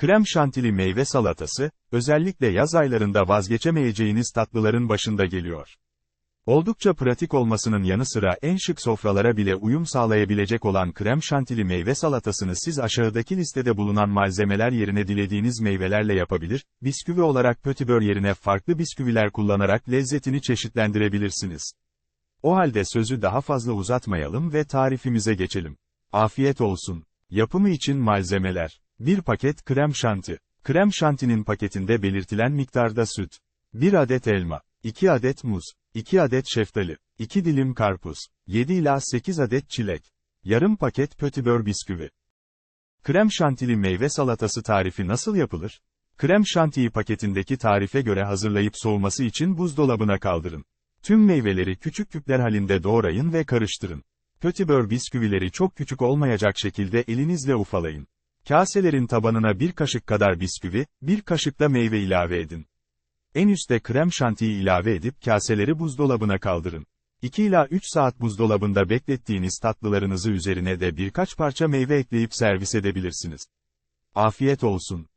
Krem şantili meyve salatası, özellikle yaz aylarında vazgeçemeyeceğiniz tatlıların başında geliyor. Oldukça pratik olmasının yanı sıra en şık sofralara bile uyum sağlayabilecek olan krem şantili meyve salatasını siz aşağıdaki listede bulunan malzemeler yerine dilediğiniz meyvelerle yapabilir, bisküvi olarak pötibör yerine farklı bisküviler kullanarak lezzetini çeşitlendirebilirsiniz. O halde sözü daha fazla uzatmayalım ve tarifimize geçelim. Afiyet olsun. Yapımı için malzemeler. 1 paket krem şanti. Krem şantinin paketinde belirtilen miktarda süt. 1 adet elma. 2 adet muz. 2 adet şeftali. 2 dilim karpuz. 7 ila 8 adet çilek. Yarım paket pötibör bisküvi. Krem şantili meyve salatası tarifi nasıl yapılır? Krem şantiyi paketindeki tarife göre hazırlayıp soğuması için buzdolabına kaldırın. Tüm meyveleri küçük küpler halinde doğrayın ve karıştırın. Pötibör bisküvileri çok küçük olmayacak şekilde elinizle ufalayın. Kaselerin tabanına bir kaşık kadar bisküvi, bir kaşık da meyve ilave edin. En üste krem şantiyi ilave edip kaseleri buzdolabına kaldırın. 2 ila 3 saat buzdolabında beklettiğiniz tatlılarınızı üzerine de birkaç parça meyve ekleyip servis edebilirsiniz. Afiyet olsun.